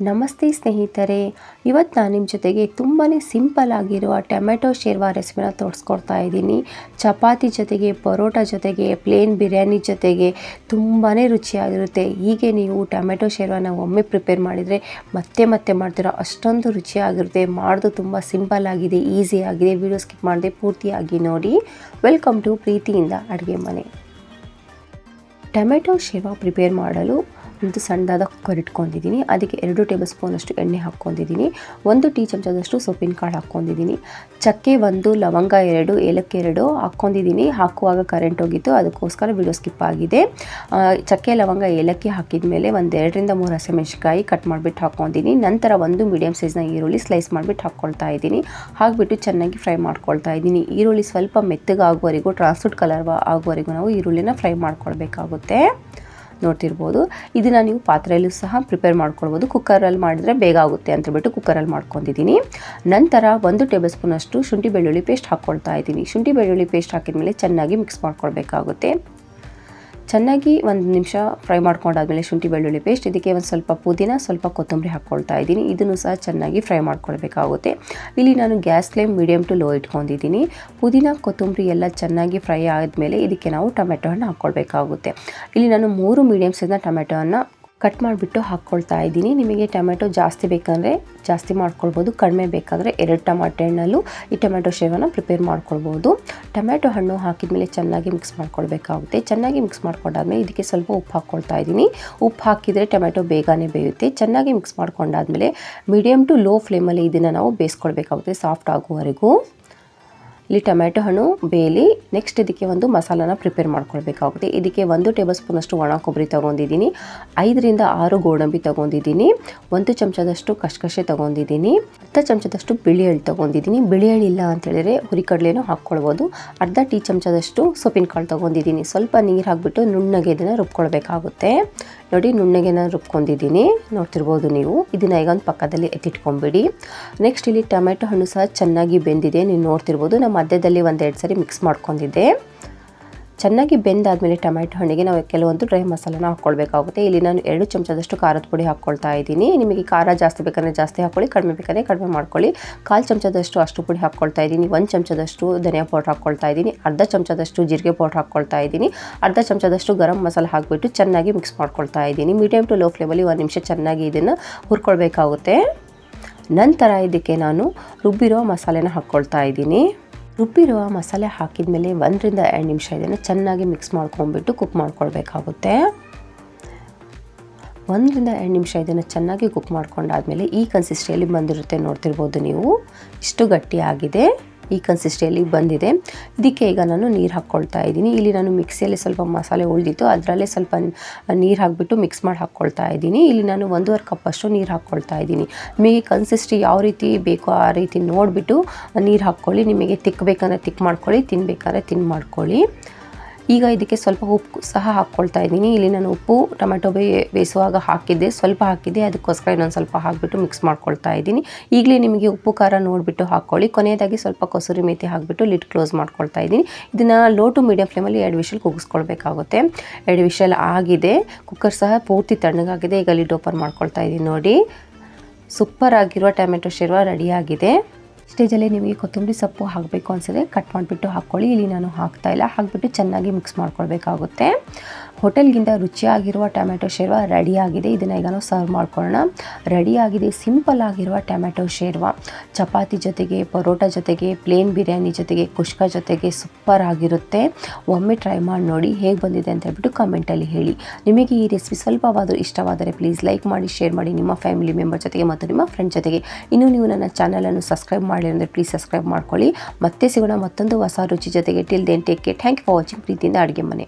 ನಮಸ್ತೆ ಸ್ನೇಹಿತರೆ ಇವತ್ತು ನಾನು ನಿಮ್ಮ ಜೊತೆಗೆ ತುಂಬಾ ಸಿಂಪಲ್ ಆಗಿರುವ ಟೊಮೆಟೊ ಶೇರ್ವಾ ರೆಸಿಪಿನ ತೋರಿಸ್ಕೊಡ್ತಾ ಇದ್ದೀನಿ. ಚಪಾತಿ ಜೊತೆಗೆ, ಪರೋಟ ಜೊತೆಗೆ, ಪ್ಲೇನ್ ಬಿರಿಯಾನಿ ಜೊತೆಗೆ ತುಂಬಾ ರುಚಿಯಾಗಿರುತ್ತೆ. ಹೀಗೆ ನೀವು ಟೊಮೆಟೊ ಶೇರ್ವಾನ ಒಮ್ಮೆ ಪ್ರಿಪೇರ್ ಮಾಡಿದರೆ ಮತ್ತೆ ಮತ್ತೆ ಮಾಡ್ತೀರೋ ಅಷ್ಟೊಂದು ರುಚಿಯಾಗಿರುತ್ತೆ. ಮಾಡೋದು ತುಂಬ ಸಿಂಪಲ್ ಆಗಿದೆ, ಈಸಿ ಆಗಿದೆ. ವಿಡಿಯೋ ಸ್ಕಿಪ್ ಮಾಡದೆ ಪೂರ್ತಿಯಾಗಿ ನೋಡಿ. ವೆಲ್ಕಮ್ ಟು ಪ್ರೀತಿಯಿಂದ ಅಡುಗೆ ಮನೆ. ಟೊಮೆಟೊ ಶೇವಾ ಪ್ರಿಪೇರ್ ಮಾಡಲು ಒಂದು ಸಣ್ಣದಾದ ಕುಕ್ಕರ್ ಇಟ್ಕೊಂಡಿದ್ದೀನಿ. ಅದಕ್ಕೆ ಎರಡು ಟೇಬಲ್ ಸ್ಪೂನಷ್ಟು ಎಣ್ಣೆ ಹಾಕ್ಕೊಂಡಿದ್ದೀನಿ. ಒಂದು ಟೀ ಚಮಚದಷ್ಟು ಸೊಪ್ಪಿನ ಕಾಳು ಹಾಕ್ಕೊಂಡಿದ್ದೀನಿ. ಚಕ್ಕೆ ಒಂದು, ಲವಂಗ ಎರಡು, ಏಲಕ್ಕಿ ಎರಡು ಹಾಕ್ಕೊಂಡಿದ್ದೀನಿ. ಹಾಕುವಾಗ ಕರೆಂಟ್ ಹೋಗಿತ್ತು. ಅದಕ್ಕೋಸ್ಕರ ವಿಡಿಯೋ ಸ್ಕಿಪ್ ಆಗಿದೆ. ಚಕ್ಕೆ, ಲವಂಗ, ಏಲಕ್ಕಿ ಹಾಕಿದ ಮೇಲೆ ಒಂದೆರಡರಿಂದ ಮೂರು ಹಸಿಮೆಣಸಿಕಾಯಿ ಕಟ್ ಮಾಡಿಬಿಟ್ಟು ಹಾಕ್ಕೊಂಡಿದ್ದೀನಿ. ನಂತರ ಒಂದು ಮೀಡಿಯಮ್ ಸೈಜ್ನ ಈರುಳ್ಳಿ ಸ್ಲೈಸ್ ಮಾಡಿಬಿಟ್ಟು ಹಾಕ್ಕೊಳ್ತಾ ಇದ್ದೀನಿ. ಹಾಕಿಬಿಟ್ಟು ಚೆನ್ನಾಗಿ ಫ್ರೈ ಮಾಡ್ಕೊಳ್ತಾ ಇದ್ದೀನಿ. ಈರುಳ್ಳಿ ಸ್ವಲ್ಪ ಮೆತ್ತಗಾಗುವವರೆಗೂ ಟ್ರಾನ್ಸ್ಫುಟ್ ಕಲರ್ ಆಗುವವರೆಗೂ ನಾವು ಈರುಳ್ಳಿನ ಫ್ರೈ ಮಾಡ್ಕೊಳ್ಬೇಕಾಗುತ್ತೆ. ನೋಡ್ತಿರ್ಬೋದು. ಇದನ್ನು ನೀವು ಪಾತ್ರೆಯಲ್ಲೂ ಸಹ ಪ್ರಿಪೇರ್ ಮಾಡ್ಕೊಳ್ಬೋದು. ಕುಕ್ಕರಲ್ಲಿ ಮಾಡಿದ್ರೆ ಬೇಗ ಆಗುತ್ತೆ ಅಂತ ಹೇಳ್ಬಿಟ್ಟು ಕುಕ್ಕರಲ್ಲಿ ಮಾಡ್ಕೊಂಡಿದ್ದೀನಿ. ನಂತರ ಒಂದು ಟೇಬಲ್ ಸ್ಪೂನಷ್ಟು ಶುಂಠಿ ಬೆಳ್ಳುಳ್ಳಿ ಪೇಸ್ಟ್ ಹಾಕ್ಕೊಳ್ತಾ ಇದ್ದೀನಿ. ಶುಂಠಿ ಬೆಳ್ಳುಳ್ಳಿ ಪೇಸ್ಟ್ ಹಾಕಿದ ಮೇಲೆ ಚೆನ್ನಾಗಿ ಮಿಕ್ಸ್ ಮಾಡ್ಕೊಳ್ಬೇಕಾಗುತ್ತೆ. ಚೆನ್ನಾಗಿ ಒಂದು ನಿಮಿಷ ಫ್ರೈ ಮಾಡ್ಕೊಂಡಾದ್ಮೇಲೆ ಶುಂಠಿ ಬೆಳ್ಳುಳ್ಳಿ ಪೇಸ್ಟ್ ಇದಕ್ಕೆ ಒಂದು ಸ್ವಲ್ಪ ಪುದೀನ, ಸ್ವಲ್ಪ ಕೊತ್ತಂಬರಿ ಹಾಕ್ಕೊಳ್ತಾ ಇದ್ದೀನಿ. ಇದನ್ನು ಸಹ ಚೆನ್ನಾಗಿ ಫ್ರೈ ಮಾಡ್ಕೊಳ್ಬೇಕಾಗುತ್ತೆ. ಇಲ್ಲಿ ನಾನು gas flame medium to low ಇಟ್ಕೊಂಡಿದ್ದೀನಿ. ಪುದೀನ, ಕೊತ್ತಂಬರಿ ಎಲ್ಲ ಚೆನ್ನಾಗಿ ಫ್ರೈ ಆದಮೇಲೆ ಇದಕ್ಕೆ ನಾವು ಟೊಮೆಟೊ ಹಣ್ಣು ಹಾಕ್ಕೊಳ್ಬೇಕಾಗುತ್ತೆ. ಇಲ್ಲಿ ನಾನು ಮೂರು ಮೀಡಿಯಮ್ ಸೈಜ್ನ ಟೊಮೆಟೊವನ್ನು ಕಟ್ ಮಾಡಿಬಿಟ್ಟು ಹಾಕ್ಕೊಳ್ತಾ ಇದ್ದೀನಿ. ನಿಮಗೆ ಟೊಮೆಟೊ ಜಾಸ್ತಿ ಬೇಕಂದರೆ ಜಾಸ್ತಿ ಮಾಡ್ಕೊಳ್ಬೋದು, ಕಡಿಮೆ ಬೇಕಾದರೆ ಎರಡು ಟೊಮೆಟೊ ಹಣ್ಣಲ್ಲೂ ಈ ಟೊಮೆಟೊ ಶೇವನ ಪ್ರಿಪೇರ್ ಮಾಡ್ಕೊಳ್ಬೋದು. ಟೊಮೆಟೊ ಹಣ್ಣು ಹಾಕಿದ್ಮೇಲೆ ಚೆನ್ನಾಗಿ ಮಿಕ್ಸ್ ಮಾಡ್ಕೊಳ್ಬೇಕಾಗುತ್ತೆ. ಚೆನ್ನಾಗಿ ಮಿಕ್ಸ್ ಮಾಡ್ಕೊಂಡಾದ್ಮೇಲೆ ಇದಕ್ಕೆ ಸ್ವಲ್ಪ ಉಪ್ಪು ಹಾಕ್ಕೊಳ್ತಾ ಇದ್ದೀನಿ. ಉಪ್ಪು ಹಾಕಿದರೆ ಟೊಮೆಟೊ ಬೇಗನೆ ಬೇಯುತ್ತೆ. ಚೆನ್ನಾಗಿ ಮಿಕ್ಸ್ ಮಾಡ್ಕೊಂಡಾದ್ಮೇಲೆ ಮೀಡಿಯಮ್ ಟು ಲೋ ಫ್ಲೇಮಲ್ಲಿ ಇದನ್ನು ನಾವು ಬೇಯಿಸ್ಕೊಳ್ಬೇಕಾಗುತ್ತೆ ಸಾಫ್ಟ್ ಆಗುವವರೆಗೂ. ಇಲ್ಲಿ ಟೊಮೆಟೊ ಹಣ್ಣು, ಬೇಲಿ ನೆಕ್ಸ್ಟ್ ಇದಕ್ಕೆ ಒಂದು ಮಸಾಲಾನ ಪ್ರಿಪೇರ್ ಮಾಡ್ಕೊಳ್ಬೇಕಾಗುತ್ತೆ. ಇದಕ್ಕೆ ಒಂದು ಟೇಬಲ್ ಸ್ಪೂನಷ್ಟು ಒಣ ಕೊಬ್ಬರಿ ತೊಗೊಂಡಿದ್ದೀನಿ. ಐದರಿಂದ ಆರು ಗೋಡಂಬಿ ತೊಗೊಂಡಿದ್ದೀನಿ. ಒಂದು ಚಮಚದಷ್ಟು ಕಶ್ಕಶೆ ತೊಗೊಂಡಿದ್ದೀನಿ. ಅರ್ಧ ಚಮಚದಷ್ಟು ಬಿಳಿ ಎಳ್ಳು ತೊಗೊಂಡಿದ್ದೀನಿ ಬಿಳಿ ಎಳ್ಳು ಇಲ್ಲ ಅಂತೇಳಿದರೆ ಹುರಿಕಡಲೆನೂ ಹಾಕ್ಕೊಳ್ಬೋದು. ಅರ್ಧ ಟೀ ಚಮಚದಷ್ಟು ಸೊಪ್ಪಿನ ಕಾಳು ತೊಗೊಂಡಿದ್ದೀನಿ. ಸ್ವಲ್ಪ ನೀರು ಹಾಕ್ಬಿಟ್ಟು ನುಣ್ಣಗೆ ಇದನ್ನು ರುಬ್ಕೊಳ್ಬೇಕಾಗುತ್ತೆ. ನೋಡಿ, ನುಣ್ಣಗೆನ ರುಬ್ಕೊಂಡಿದ್ದೀನಿ. ನೋಡ್ತಿರ್ಬೋದು ನೀವು. ಇದನ್ನು ಈಗ ಒಂದು ಪಕ್ಕದಲ್ಲಿ ಎತ್ತಿಟ್ಕೊಂಬಿಡಿ ನೆಕ್ಸ್ಟ್ ಇಲ್ಲಿ ಟೊಮೆಟೊ ಹಣ್ಣು ಸಹ ಚೆನ್ನಾಗಿ ಬೆಂದಿದೆ. ನೀವು ನೋಡ್ತಿರ್ಬೋದು. ನಾನು ಮಧ್ಯದಲ್ಲಿ ಒಂದೆರಡು ಸರಿ ಮಿಕ್ಸ್ ಮಾಡ್ಕೊಂಡಿದ್ದೆ. ಚೆನ್ನಾಗಿ ಬೆಂದಾದಮೇಲೆ ಟೊಮೆಟೊ ಹಣ್ಣಿಗೆ ನಾವು ಕೆಲವೊಂದು ಡ್ರೈ ಮಸಾಲಾನ ಹಾಕ್ಕೊಳ್ಬೇಕಾಗುತ್ತೆ. ಇಲ್ಲಿ ನಾನು ಎರಡು ಚಮಚದಷ್ಟು ಖಾರದ ಪುಡಿ ಹಾಕ್ಕೊಳ್ತಾ ಇದ್ದೀನಿ. ನಿಮಗೆ ಖಾರ ಜಾಸ್ತಿ ಬೇಕಂದರೆ ಜಾಸ್ತಿ ಹಾಕ್ಕೊಳ್ಳಿ, ಕಡಿಮೆ ಬೇಕಂದರೆ ಕಡಿಮೆ ಮಾಡ್ಕೊಳ್ಳಿ. ಕಾಲು ಚಮಚದಷ್ಟು ಅಷ್ಟು ಪುಡಿ ಹಾಕ್ಕೊಳ್ತಾ ಇದ್ದೀನಿ. ಒಂದು ಚಮಚದಷ್ಟು ಧನಿಯಾ ಪೌಡ್ರ್ ಹಾಕ್ಕೊಳ್ತಾ ಇದ್ದೀನಿ. ಅರ್ಧ ಚಮಚದಷ್ಟು ಜೀರಿಗೆ ಪೌಡ್ರ್ ಹಾಕ್ಕೊಳ್ತಾ ಇದ್ದೀನಿ. ಅರ್ಧ ಚಮಚದಷ್ಟು ಗರಂ ಮಸಾಲ ಹಾಕಿಬಿಟ್ಟು ಚೆನ್ನಾಗಿ ಮಿಕ್ಸ್ ಮಾಡ್ಕೊಳ್ತಾ ಇದ್ದೀನಿ. ಮೀಡಿಯಮ್ ಟು ಲೋ ಫ್ಲೇಮಲ್ಲಿ ಒಂದು ನಿಮಿಷ ಚೆನ್ನಾಗಿ ಇದನ್ನು ಹುರ್ಕೊಳ್ಬೇಕಾಗುತ್ತೆ. ನಂತರ ಇದಕ್ಕೆ ನಾನು ರುಬ್ಬಿರೋ ಮಸಾಲೆನ ಹಾಕ್ಕೊಳ್ತಾ ಇದ್ದೀನಿ. ರುಬ್ಬಿರುವ ಮಸಾಲೆ ಹಾಕಿದ ಮೇಲೆ ಒಂದರಿಂದ ಎರಡು ನಿಮಿಷ ಇದನ್ನು ಚೆನ್ನಾಗಿ ಮಿಕ್ಸ್ ಮಾಡ್ಕೊಂಡ್ಬಿಟ್ಟು ಕುಕ್ ಮಾಡ್ಕೊಳ್ಬೇಕಾಗುತ್ತೆ. ಒಂದರಿಂದ ಎರಡು ನಿಮಿಷ ಇದನ್ನು ಚೆನ್ನಾಗಿ ಕುಕ್ ಮಾಡ್ಕೊಂಡಾದ್ಮೇಲೆ ಈ ಕನ್ಸಿಸ್ಟಿಯಲ್ಲಿ ಬಂದಿರುತ್ತೆ ನೋಡ್ತಿರ್ಬೋದು ನೀವು. ಇಷ್ಟು ಗಟ್ಟಿಯಾಗಿದೆ. ಈ ಕನ್ಸಿಸ್ಟಿಯಲ್ಲಿ ಬಂದಿದೆ. ಇದಕ್ಕೆ ಈಗ ನಾನು ನೀರು ಹಾಕ್ಕೊಳ್ತಾ ಇದ್ದೀನಿ. ಇಲ್ಲಿ ನಾನು ಮಿಕ್ಸಿಯಲ್ಲಿ ಸ್ವಲ್ಪ ಮಸಾಲೆ ಉಳಿದಿತ್ತು. ಅದರಲ್ಲೇ ಸ್ವಲ್ಪ ನೀರು ಹಾಕಿಬಿಟ್ಟು ಮಿಕ್ಸ್ ಮಾಡಿ ಹಾಕ್ಕೊಳ್ತಾ ಇದ್ದೀನಿ. ಇಲ್ಲಿ ನಾನು ಒಂದೂವರೆ ಕಪ್ಪಷ್ಟು ನೀರು ಹಾಕ್ಕೊಳ್ತಾ ಇದ್ದೀನಿ. ನಿಮಗೆ ಕನ್ಸಿಸ್ಟಿ ಯಾವ ರೀತಿ ಬೇಕೋ ಆ ರೀತಿ ನೋಡಿಬಿಟ್ಟು ನೀರು ಹಾಕ್ಕೊಳ್ಳಿ. ನಿಮಗೆ ತಿಕ್ಕಬೇಕಂದ್ರೆ ತಿಕ್ ಮಾಡ್ಕೊಳ್ಳಿ ತಿನ್ನಬೇಕಾದ್ರೆ ತಿನ್ ಮಾಡ್ಕೊಳ್ಳಿ. ಈಗ ಇದಕ್ಕೆ ಸ್ವಲ್ಪ ಉಪ್ಪು ಸಹ ಹಾಕ್ಕೊಳ್ತಾ ಇದ್ದೀನಿ. ಇಲ್ಲಿ ನಾನು ಉಪ್ಪು, ಟೊಮೆಟೊ ಬೇ, ಬೇಯಿಸುವಾಗ ಹಾಕಿದ್ದೆ, ಸ್ವಲ್ಪ ಹಾಕಿದ್ದೆ, ಅದಕ್ಕೋಸ್ಕರ ಇನ್ನೊಂದು ಸ್ವಲ್ಪ ಹಾಕಿಬಿಟ್ಟು ಮಿಕ್ಸ್ ಮಾಡ್ಕೊಳ್ತಾ ಇದ್ದೀನಿ. ಈಗಲೇ ನಿಮಗೆ ಉಪ್ಪು, ಖಾರ ನೋಡಿಬಿಟ್ಟು ಹಾಕ್ಕೊಳ್ಳಿ. ಕೊನೆಯದಾಗಿ ಸ್ವಲ್ಪ ಕೊಸೂರಿ ಮೇಥಿ ಹಾಕಿಬಿಟ್ಟು ಲಿಡ್ ಕ್ಲೋಸ್ ಮಾಡ್ಕೊಳ್ತಾ ಇದ್ದೀನಿ. ಇದನ್ನು ಲೋ ಟು ಮೀಡಿಯಂ ಫ್ಲೇಮಲ್ಲಿ ಎರಡು ವಿಷಲ್ ಕೂಗಿಸ್ಕೊಳ್ಬೇಕಾಗುತ್ತೆ ಎರಡು ವಿಷಲ್ ಆಗಿದೆ. ಕುಕ್ಕರ್ ಸಹ ಪೂರ್ತಿ ತಣ್ಣಗಾಗಿದೆ. ಈಗ ಲಿಡ್ ಓಪನ್ ಮಾಡ್ಕೊಳ್ತಾ ಇದ್ದೀನಿ ನೋಡಿ. ಸೂಪರ್ ಆಗಿರುವ ಟೊಮೆಟೊ ಶೇರ್ವಾ ರೆಡಿಯಾಗಿದೆ ಸ್ಟೇಜಲ್ಲಿ ನಿಮಗೆ ಕೊತ್ತಂಬರಿ ಸೊಪ್ಪು ಹಾಕಬೇಕು ಅನಿಸಿದ್ರೆ ಕಟ್ ಮಾಡಿಬಿಟ್ಟು ಹಾಕ್ಕೊಳ್ಳಿ. ಇಲ್ಲಿ ನಾನು ಹಾಕ್ತಾ ಇಲ್ಲ. ಹಾಕ್ಬಿಟ್ಟು ಚೆನ್ನಾಗಿ ಮಿಕ್ಸ್ ಮಾಡ್ಕೊಳ್ಬೇಕಾಗುತ್ತೆ. ಹೋಟೆಲ್ಗಿಂತ ರುಚಿಯಾಗಿರುವ ಟೊಮೆಟೊ ಶೇರ್ವ ರೆಡಿಯಾಗಿದೆ. ಇದನ್ನು ಈಗ ನಾವು ಸರ್ವ್ ಮಾಡ್ಕೊಳ್ಳೋಣ. ರೆಡಿಯಾಗಿದೆ ಸಿಂಪಲ್ ಆಗಿರುವ ಟೊಮೆಟೊ ಶೇರ್ವ. ಚಪಾತಿ ಜೊತೆಗೆ, ಪರೋಟ ಜೊತೆಗೆ ಪ್ಲೇನ್ ಬಿರಿಯಾನಿ ಜೊತೆಗೆ, ಕುಷ್ಕ ಜೊತೆಗೆ ಸೂಪರ್ ಆಗಿರುತ್ತೆ. ಒಮ್ಮೆ ಟ್ರೈ ಮಾಡಿ ನೋಡಿ ಹೇಗೆ ಬಂದಿದೆ ಅಂತ ಹೇಳ್ಬಿಟ್ಟು ಕಮೆಂಟಲ್ಲಿ ಹೇಳಿ. ನಿಮಗೆ ಈ ರೆಸಿಪಿ ಸ್ವಲ್ಪವಾದರೂ ಇಷ್ಟವಾದರೆ ಪ್ಲೀಸ್ ಲೈಕ್ ಮಾಡಿ ಶೇರ್ ಮಾಡಿ ನಿಮ್ಮ ಫ್ಯಾಮಿಲಿ ಮೆಂಬರ್ ಜೊತೆಗೆ ಮತ್ತು ನಿಮ್ಮ ಫ್ರೆಂಡ್ ಜೊತೆಗೆ. ಇನ್ನೂ ನೀವು ನನ್ನ ಚಾನಲನ್ನು ಸಬ್ಸ್ಕ್ರೈಬ್ ಮಾಡಿ ಅಂದರೆ ಪ್ಲೀಸ್ ಸಬ್ಸ್ಕ್ರೈಬ್ ಮಾಡ್ಕೊಳ್ಳಿ. ಮತ್ತೆ ಸಿಗೋಣ ಮತ್ತೊಂದು ಹೊಸ ರುಚಿ ಜೊತೆಗೆ. Till then take care thank you for watching ಪ್ರೀತಿಯಿಂದ ಅಡುಗೆ ಮನೆ.